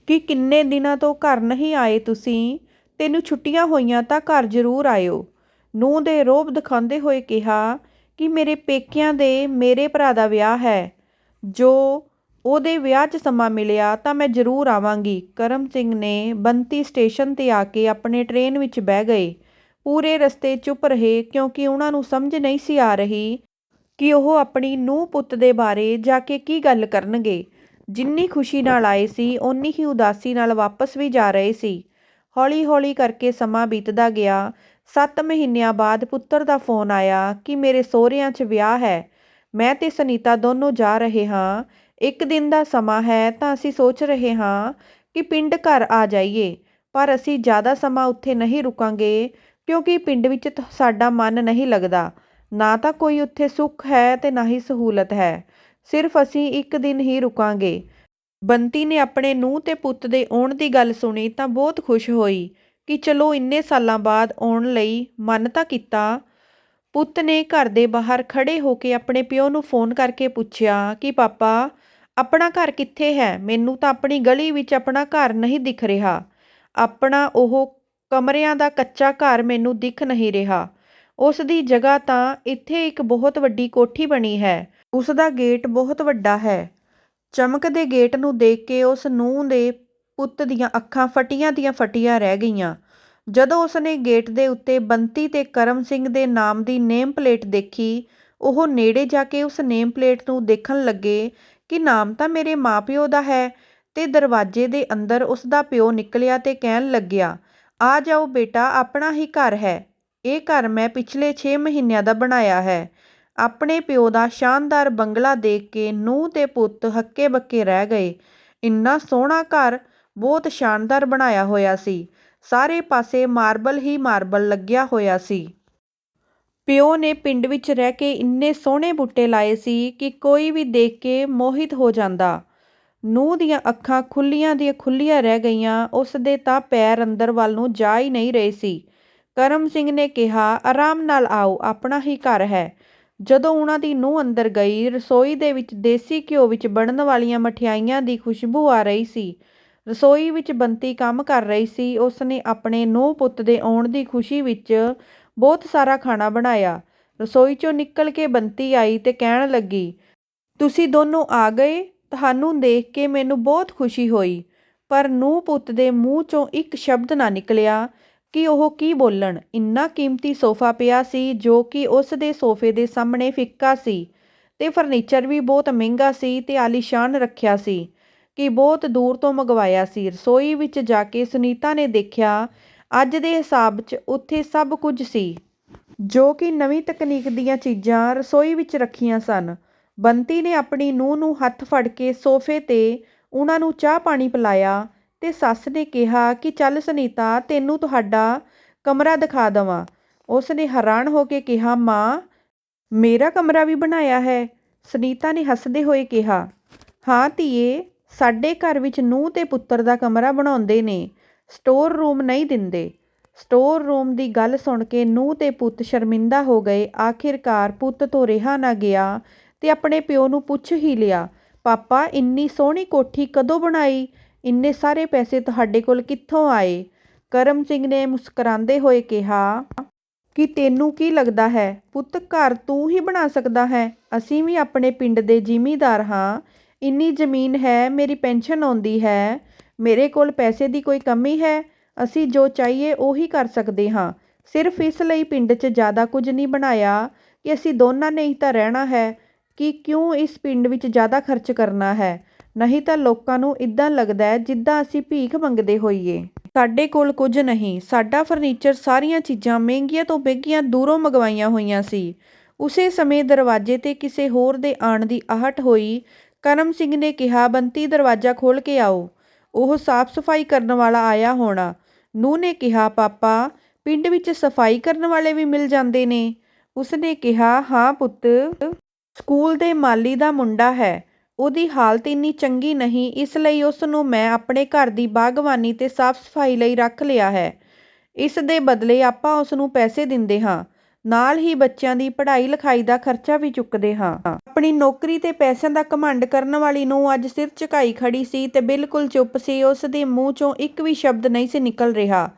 ਕਿ ਕਿੰਨੇ ਦਿਨਾਂ ਤੋਂ ਘਰ ਨਹੀਂ ਆਏ ਤੁਸੀਂ? ਤੈਨੂੰ ਛੁੱਟੀਆਂ ਹੋਈਆਂ ਤਾਂ ਘਰ ਜ਼ਰੂਰ ਆਇਓ। ਨੂੰਹ ਦੇ ਰੋਬ ਦਿਖਾਉਂਦੇ ਹੋਏ ਕਿਹਾ ਕਿ ਮੇਰੇ ਪੇਕਿਆਂ ਦੇ ਮੇਰੇ ਭਰਾ ਦਾ ਵਿਆਹ ਹੈ। ਜੋ ਉਹਦੇ ਵਿਆਹ 'ਚ ਸਮਾਂ ਮਿਲਿਆ ਤਾਂ ਮੈਂ ਜ਼ਰੂਰ ਆਵਾਂਗੀ। ਕਰਮ ਸਿੰਘ ਨੇ ਬੰਤੀ ਸਟੇਸ਼ਨ ਤੇ ਆ ਕੇ ਆਪਣੇ ਟ੍ਰੇਨ ਵਿੱਚ ਬਹਿ ਗਏ। ਪੂਰੇ ਰਸਤੇ ਚੁੱਪ ਰਹੇ ਕਿਉਂਕਿ ਉਹਨਾਂ ਨੂੰ ਸਮਝ ਨਹੀਂ ਸੀ ਆ ਰਹੀ ਕਿ ਉਹ ਆਪਣੀ ਨੂੰਹ ਪੁੱਤ ਦੇ ਬਾਰੇ ਜਾ ਕੇ ਕੀ ਗੱਲ ਕਰਨਗੇ। ਜਿੰਨੀ ਖੁਸ਼ੀ ਨਾਲ ਆਏ ਸੀ, ਓਨੀ ਹੀ ਉਦਾਸੀ ਨਾਲ ਵਾਪਸ ਵੀ ਜਾ ਰਹੇ ਸੀ। ਹੌਲੀ-ਹੌਲੀ ਕਰਕੇ ਸਮਾਂ ਬੀਤਦਾ ਗਿਆ। 7 ਮਹੀਨਿਆਂ ਬਾਅਦ ਪੁੱਤਰ ਦਾ ਫੋਨ ਆਇਆ ਕਿ ਮੇਰੇ ਸਹੁਰਿਆਂ 'ਚ ਵਿਆਹ ਹੈ। ਮੈਂ ਤੇ ਸੁਨੀਤਾ ਦੋਨੋਂ ਜਾ ਰਹੇ ਹਾਂ। ਇੱਕ ਦਿਨ ਦਾ ਸਮਾਂ ਹੈ ਤਾਂ ਅਸੀਂ ਸੋਚ ਰਹੇ ਹਾਂ ਕਿ ਪਿੰਡ ਘਰ ਆ ਜਾਈਏ। ਪਰ ਅਸੀਂ ਜ਼ਿਆਦਾ ਸਮਾਂ ਉੱਥੇ ਨਹੀਂ ਰੁਕਾਂਗੇ। ਕਿਉਂਕਿ ਪਿੰਡ ਵਿੱਚ ਤ- ਸਾਡਾ ਮਨ ਨਹੀਂ ਲੱਗਦਾ। ਨਾ ਤਾਂ ਕੋਈ ਉੱਥੇ ਸੁੱਖ ਹੈ ਅਤੇ ਨਾ ਹੀ ਸਹੂਲਤ ਹੈ। ਸਿਰਫ ਅਸੀਂ ਇੱਕ ਦਿਨ ਹੀ ਰੁਕਾਂਗੇ। ਬੰਤੀ ਨੇ ਆਪਣੇ ਨੂੰਹ ਤੇ ਪੁੱਤ ਦੇ ਆਉਣ ਦੀ ਗੱਲ ਸੁਣੀ ਤਾਂ ਬਹੁਤ ਖੁਸ਼ ਹੋਈ ਕਿ ਚਲੋ ਇੰਨੇ ਸਾਲਾਂ ਬਾਅਦ ਆਉਣ ਲਈ ਮਨ ਤਾਂ ਕੀਤਾ। ਪੁੱਤ ਨੇ ਘਰ ਦੇ ਬਾਹਰ ਖੜੇ ਹੋ ਕੇ ਆਪਣੇ ਪਿਓ ਨੂੰ ਫੋਨ ਕਰਕੇ ਪੁੱਛਿਆ ਕਿ, ਪਾਪਾ, ਆਪਣਾ ਘਰ ਕਿੱਥੇ ਹੈ? ਮੈਨੂੰ ਤਾਂ ਆਪਣੀ ਗਲੀ ਵਿੱਚ ਆਪਣਾ ਘਰ ਨਹੀਂ ਦਿਖ ਰਿਹਾ। ਆਪਣਾ ਉਹ ਕਮਰਿਆਂ ਦਾ ਕੱਚਾ ਘਰ ਮੈਨੂੰ ਦਿਖ ਨਹੀਂ ਰਿਹਾ। ਉਸ ਦੀ ਜਗ੍ਹਾ ਤਾਂ ਇੱਥੇ ਇੱਕ ਬਹੁਤ ਵੱਡੀ ਕੋਠੀ ਬਣੀ ਹੈ। ਉਸ ਦਾ ਗੇਟ ਬਹੁਤ ਵੱਡਾ ਹੈ। ਚਮਕਦੇ ਗੇਟ ਨੂੰ ਦੇਖ ਕੇ ਉਸ ਨੂੰ ਦੇ ਪੁੱਤ ਦੀਆਂ ਅੱਖਾਂ ਫਟੀਆਂ ਦੀਆਂ ਫਟੀਆਂ ਰਹਿ ਗਈਆਂ। ਜਦੋਂ ਉਸ ਨੇ ਗੇਟ ਦੇ ਉੱਤੇ ਬੰਤੀ ਤੇ ਕਰਮ ਸਿੰਘ ਦੇ ਨਾਮ ਦੀ ਨੇਮ ਪਲੇਟ ਦੇਖੀ, ਉਹ ਨੇੜੇ ਜਾ ਕੇ ਉਸ ਨੇਮ ਪਲੇਟ ਨੂੰ ਦੇਖਣ ਲੱਗੇ ਕਿ ਨਾਮ ਤਾਂ ਮੇਰੇ ਮਾਪਿਓ ਦਾ ਹੈ ਤੇ ਦਰਵਾਜ਼ੇ ਦੇ ਅੰਦਰ ਉਸ ਦਾ ਪਿਓ ਨਿਕਲਿਆ ਤੇ ਕਹਿਣ ਲੱਗਿਆ ਆ ਜਾਓ ਬੇਟਾ, ਆਪਣਾ ਹੀ ਘਰ ਹੈ। ਇਹ ਘਰ ਮੈਂ ਪਿਛਲੇ ਛੇ ਮਹੀਨਿਆਂ ਦਾ ਬਣਾਇਆ ਹੈ। ਆਪਣੇ ਪਿਓ ਦਾ ਸ਼ਾਨਦਾਰ ਬੰਗਲਾ ਦੇਖ ਕੇ ਨੂੰਹ ਤੇ ਪੁੱਤ ਹੱਕੇ ਬੱਕੇ ਰਹਿ ਗਏ। ਇੰਨਾ ਸੋਹਣਾ ਘਰ ਬਹੁਤ ਸ਼ਾਨਦਾਰ ਬਣਾਇਆ ਹੋਇਆ ਸੀ। ਸਾਰੇ ਪਾਸੇ ਮਾਰਬਲ ਹੀ ਮਾਰਬਲ ਲੱਗਿਆ ਹੋਇਆ ਸੀ। ਪਿਓ ਨੇ ਪਿੰਡ ਵਿੱਚ ਰਹਿ ਕੇ ਇੰਨੇ ਸੋਹਣੇ ਬੂਟੇ ਲਾਏ ਸੀ ਕਿ ਕੋਈ ਵੀ ਦੇਖ ਕੇ ਮੋਹਿਤ ਹੋ ਜਾਂਦਾ। ਨੂੰਹ ਦੀਆਂ ਅੱਖਾਂ ਖੁੱਲ੍ਹੀਆਂ ਦੀਆਂ ਖੁੱਲ੍ਹੀਆਂ ਰਹਿ ਗਈਆਂ, ਉਸ ਦੇ ਤਾਂ ਪੈਰ ਅੰਦਰ ਵੱਲ ਨੂੰ ਜਾ ਹੀ ਨਹੀਂ ਰਹੇ ਸੀ। ਕਰਮ ਸਿੰਘ ਨੇ ਕਿਹਾ, ਆਰਾਮ ਨਾਲ ਆਓ, ਆਪਣਾ ਹੀ ਘਰ ਹੈ। ਜਦੋਂ ਉਹਨਾਂ ਦੀ ਨੂੰਹ ਅੰਦਰ ਗਈ, ਰਸੋਈ ਦੇ ਵਿੱਚ ਦੇਸੀ ਘਿਓ ਵਿੱਚ ਬਣਨ ਵਾਲੀਆਂ ਮਠਿਆਈਆਂ ਦੀ ਖੁਸ਼ਬੂ ਆ ਰਹੀ ਸੀ। ਰਸੋਈ ਵਿੱਚ ਬੰਤੀ ਕੰਮ ਕਰ ਰਹੀ ਸੀ। ਉਸ ਨੇ ਆਪਣੇ ਨੂੰਹ ਪੁੱਤ ਦੇ ਆਉਣ ਦੀ ਖੁਸ਼ੀ ਵਿੱਚ ਬਹੁਤ ਸਾਰਾ ਖਾਣਾ ਬਣਾਇਆ। ਰਸੋਈ ਚੋਂ ਨਿਕਲ ਕੇ ਬੰਤੀ ਆਈ ਤੇ ਕਹਿਣ ਲੱਗੀ, ਤੁਸੀਂ ਦੋਨੋਂ ਆ ਗਏ? ਤੁਹਾਨੂੰ ਦੇਖ ਕੇ ਮੈਨੂੰ ਬਹੁਤ ਖੁਸ਼ੀ ਹੋਈ। ਪਰ ਨੂੰਹ ਪੁੱਤ ਦੇ ਮੂੰਹ ਚੋਂ ਇੱਕ ਸ਼ਬਦ ਨਾ ਨਿਕਲਿਆ ਕਿ ਉਹ ਕੀ ਬੋਲਣ। ਇੰਨਾ ਕੀਮਤੀ ਸੋਫਾ ਪਿਆ ਸੀ ਜੋ ਕਿ ਉਸ ਦੇ ਸੋਫੇ ਦੇ ਸਾਹਮਣੇ ਫਿੱਕਾ ਸੀ ਤੇ ਫਰਨੀਚਰ ਵੀ ਬਹੁਤ ਮਹਿੰਗਾ ਸੀ ਤੇ ਆਲੀਸ਼ਾਨ ਰੱਖਿਆ ਸੀ ਕਿ ਬਹੁਤ ਦੂਰ ਤੋਂ ਮੰਗਵਾਇਆ ਸੀ। ਰਸੋਈ ਵਿੱਚ ਜਾ ਕੇ ਸੁਨੀਤਾ ਨੇ ਦੇਖਿਆ, ਅੱਜ ਦੇ ਹਿਸਾਬ 'ਚ ਉੱਥੇ ਸਭ ਕੁਝ ਸੀ। ਜੋ ਕਿ ਨਵੀਂ ਤਕਨੀਕ ਦੀਆਂ ਚੀਜ਼ਾਂ ਰਸੋਈ ਵਿੱਚ ਰੱਖੀਆਂ ਸਨ। ਬੰਤੀ ਨੇ ਆਪਣੀ ਨੂੰਹ ਨੂੰ ਹੱਥ ਫੜ ਕੇ ਸੋਫੇ ਤੇ ਉਹਨਾਂ ਨੂੰ ਚਾਹ ਪਾਣੀ ਪਿਲਾਇਆ ਅਤੇ ਸੱਸ ਨੇ ਕਿਹਾ ਕਿ ਚੱਲ ਸੁਨੀਤਾ, ਤੈਨੂੰ ਤੁਹਾਡਾ ਕਮਰਾ ਦਿਖਾ ਦੇਵਾਂ। ਉਸ ਨੇ ਹੈਰਾਨ ਹੋ ਕੇ ਕਿਹਾ, ਮਾਂ, ਮੇਰਾ ਕਮਰਾ ਵੀ ਬਣਾਇਆ ਹੈ। ਸੁਨੀਤਾ ਨੇ ਹੱਸਦੇ ਹੋਏ ਕਿਹਾ, ਹਾਂ ਧੀਏ, ਸਾਡੇ ਘਰ ਵਿੱਚ ਨੂੰਹ ਤੇ ਪੁੱਤਰ ਦਾ ਕਮਰਾ ਬਣਾਉਂਦੇ ਨੇ, ਸਟੋਰ ਰੂਮ ਨਹੀਂ ਦਿੰਦੇ। ਸਟੋਰ ਰੂਮ ਦੀ ਗੱਲ ਸੁਣ ਕੇ ਨੂੰਹ ਤੇ ਪੁੱਤ ਸ਼ਰਮਿੰਦਾ ਹੋ ਗਏ। ਆਖਿਰਕਾਰ ਪੁੱਤ ਤੋਂ ਰਿਹਾ ਨਾ ਗਿਆ ਤੇ ਆਪਣੇ ਪਿਓ ਨੂੰ ਪੁੱਛ ਹੀ ਲਿਆ, ਪਾਪਾ, ਇੰਨੀ ਸੋਹਣੀ ਕੋਠੀ ਕਦੋਂ ਬਣਾਈ? ਇੰਨੇ ਸਾਰੇ ਪੈਸੇ ਤੁਹਾਡੇ ਕੋਲ ਕਿੱਥੋਂ ਆਏ? ਕਰਮ ਸਿੰਘ ਨੇ ਮੁਸਕਰਾਉਂਦੇ ਹੋਏ ਕਿਹਾ, ਕਿ ਤੈਨੂੰ ਕੀ ਲੱਗਦਾ ਹੈ? ਪੁੱਤ, ਘਰ ਤੂੰ ਹੀ ਬਣਾ ਸਕਦਾ ਹੈ। ਅਸੀਂ ਵੀ ਆਪਣੇ ਪਿੰਡ ਦੇ ਜ਼ਿਮੀਂਦਾਰ ਹਾਂ। ਇੰਨੀ ਜ਼ਮੀਨ ਹੈ, ਮੇਰੀ ਪੈਨਸ਼ਨ ਆਉਂਦੀ ਹੈ। ਮੇਰੇ ਕੋਲ ਪੈਸੇ ਦੀ ਕੋਈ ਕਮੀ ਹੈ? ਅਸੀਂ ਜੋ ਚਾਹੀਏ ਉਹੀ ਕਰ ਸਕਦੇ ਹਾਂ। ਸਿਰਫ ਇਸ ਲਈ ਪਿੰਡ 'ਚ ਜ਼ਿਆਦਾ ਕੁਝ ਨਹੀਂ ਬਣਾਇਆ ਕਿ ਅਸੀਂ ਦੋਨਾਂ ਨੇ ਹੀ ਤਾਂ ਰਹਿਣਾ ਹੈ। ਕਿ ਕਿਉਂ ਇਸ ਪਿੰਡ ਵਿੱਚ ਜ਼ਿਆਦਾ ਖਰਚ ਕਰਨਾ ਹੈ? ਨਹੀਂ ਤਾਂ ਲੋਕਾਂ ਨੂੰ ਇੱਦਾਂ ਲੱਗਦਾ ਜਿੱਦਾਂ ਅਸੀਂ ਭੀਖ ਮੰਗਦੇ ਹੋਈਏ। ਸਾਡੇ ਕੋਲ ਕੁਝ ਨਹੀਂ। ਸਾਡਾ ਫਰਨੀਚਰ ਸਾਰੀਆਂ ਚੀਜ਼ਾਂ ਮਹਿੰਗੀਆਂ ਤੋਂ ਮਹਿੰਗੀਆਂ ਦੂਰੋਂ ਮੰਗਵਾਈਆਂ ਹੋਈਆਂ ਸੀ। ਉਸੇ ਸਮੇਂ ਦਰਵਾਜ਼ੇ ਤੇ ਕਿਸੇ ਹੋਰ ਦੇ ਆਣ ਦੀ ਆਹਟ ਹੋਈ। ਕਰਮ ਸਿੰਘ ਨੇ ਕਿਹਾ, ਬੰਤੀ, ਦਰਵਾਜ਼ਾ ਖੋਲ ਕੇ ਆਓ। ਉਹ ਸਾਫ਼ ਸਫ਼ਾਈ ਕਰਨ ਵਾਲਾ ਆਇਆ ਹੋਣਾ। ਨੂੰਹ ਨੇ ਕਿਹਾ, ਪਾਪਾ, ਪਿੰਡ ਵਿੱਚ ਸਫ਼ਾਈ ਕਰਨ ਵਾਲੇ ਵੀ ਮਿਲ ਜਾਂਦੇ ਨੇ। ਉਸਨੇ ਕਿਹਾ, ਹਾਂ ਪੁੱਤ। ਸਕੂਲ ਦੇ ਮਾਲੀ ਦਾ ਮੁੰਡਾ ਹੈ। ਉਹਦੀ ਹਾਲਤ ਇੰਨੀ ਚੰਗੀ ਨਹੀਂ, ਇਸ ਲਈ ਉਸ ਨੂੰ ਮੈਂ ਆਪਣੇ ਘਰ ਦੀ ਬਾਗਬਾਨੀ ਅਤੇ ਸਾਫ਼ ਸਫ਼ਾਈ ਲਈ ਰੱਖ ਲਿਆ ਹੈ। ਇਸ ਦੇ ਬਦਲੇ ਆਪਾਂ ਉਸ ਨੂੰ ਪੈਸੇ ਦਿੰਦੇ ਹਾਂ। ਨਾਲ ਹੀ ਬੱਚਿਆਂ ਦੀ ਪੜ੍ਹਾਈ ਲਿਖਾਈ ਦਾ ਖਰਚਾ ਵੀ ਚੁੱਕਦੇ ਹਾਂ। ਆਪਣੀ ਨੌਕਰੀ ਤੇ ਪੈਸਿਆਂ ਦਾ ਘਮੰਡ ਕਰਨ ਵਾਲੀ ਨੂੰ ਅੱਜ ਸਿਰ ਝੁਕਾਈ ਖੜੀ ਸੀ ਤੇ ਬਿਲਕੁਲ ਚੁੱਪ ਸੀ। ਉਸ ਦੇ ਮੂੰਹ ਚੋਂ ਇੱਕ ਵੀ ਸ਼ਬਦ ਨਹੀਂ ਸੀ ਨਿਕਲ ਰਿਹਾ।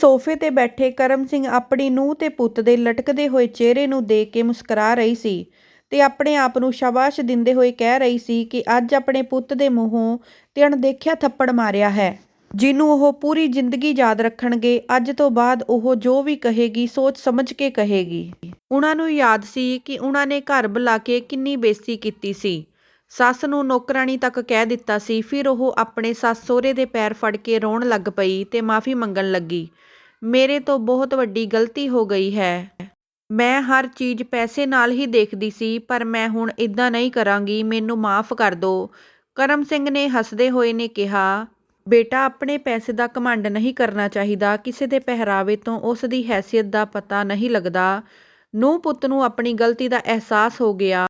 ਸੋਫੇ ਤੇ ਬੈਠੇ ਕਰਮ ਸਿੰਘ ਆਪਣੀ ਨੂੰਹ ਤੇ ਪੁੱਤ ਦੇ ਲਟਕਦੇ ਹੋਏ ਚਿਹਰੇ ਨੂੰ ਦੇਖ ਕੇ ਮੁਸਕਰਾ ਰਹੀ ਸੀ। ਤੇ ਆਪਣੇ ਆਪ ਨੂੰ ਸ਼ਾਬਾਸ਼ ਦਿੰਦੇ ਹੋਏ ਕਹਿ ਰਹੀ ਸੀ ਕਿ ਅੱਜ ਆਪਣੇ ਪੁੱਤ ਦੇ ਮੂੰਹੋਂ ਤੇ ਅਣਦੇਖਿਆ ਥੱਪੜ ਮਾਰਿਆ ਹੈ। ਜਿਹਨੂੰ ਉਹ ਪੂਰੀ ਜ਼ਿੰਦਗੀ ਯਾਦ ਰੱਖਣਗੇ, ਅੱਜ ਤੋਂ ਬਾਅਦ ਉਹ ਜੋ ਵੀ ਕਹੇਗੀ, ਸੋਚ ਸਮਝ ਕੇ ਕਹੇਗੀ। ਉਹਨਾਂ ਨੂੰ ਯਾਦ ਸੀ ਕਿ ਉਹਨਾਂ ਨੇ ਘਰ ਬੁਲਾ ਕੇ ਕਿੰਨੀ ਬੇਇੱਜ਼ਤੀ ਕੀਤੀ ਸੀ। ਸੱਸ ਨੂੰ ਨੌਕਰਾਨੀ ਤੱਕ ਕਹਿ ਦਿੱਤਾ ਸੀ, ਫਿਰ ਉਹ ਆਪਣੇ ਸੱਸ ਸਹੁਰੇ ਦੇ ਪੈਰ ਫੜ ਕੇ ਰੋਣ ਲੱਗ ਪਈ ਤੇ ਮਾਫੀ ਮੰਗਣ ਲੱਗੀ। ਮੇਰੇ ਤੋਂ ਬਹੁਤ ਵੱਡੀ ਗਲਤੀ ਹੋ ਗਈ ਹੈ। ਮੈਂ ਹਰ ਚੀਜ਼ ਪੈਸੇ ਨਾਲ ਹੀ ਦੇਖਦੀ ਸੀ, ਪਰ ਮੈਂ ਹੁਣ ਇੱਦਾਂ ਨਹੀਂ ਕਰਾਂਗੀ, ਮੈਨੂੰ ਮਾਫ ਕਰ ਦਿਓ ਕਰਮ ਸਿੰਘ ਨੇ ਹੱਸਦੇ ਹੋਏ ਨੇ ਕਿਹਾ, ਬੇਟਾ, ਆਪਣੇ ਪੈਸੇ ਦਾ ਘਮੰਡ ਨਹੀਂ ਕਰਨਾ ਚਾਹੀਦਾ, ਕਿਸੇ ਦੇ ਪਹਿਰਾਵੇ ਤੋਂ ਉਸ ਦੀ ਹੈਸੀਅਤ ਦਾ ਪਤਾ ਨਹੀਂ ਲੱਗਦਾ। ਨੂੰਹ ਪੁੱਤ ਨੂੰ ਆਪਣੀ ਗਲਤੀ ਦਾ ਅਹਿਸਾਸ ਹੋ ਗਿਆ।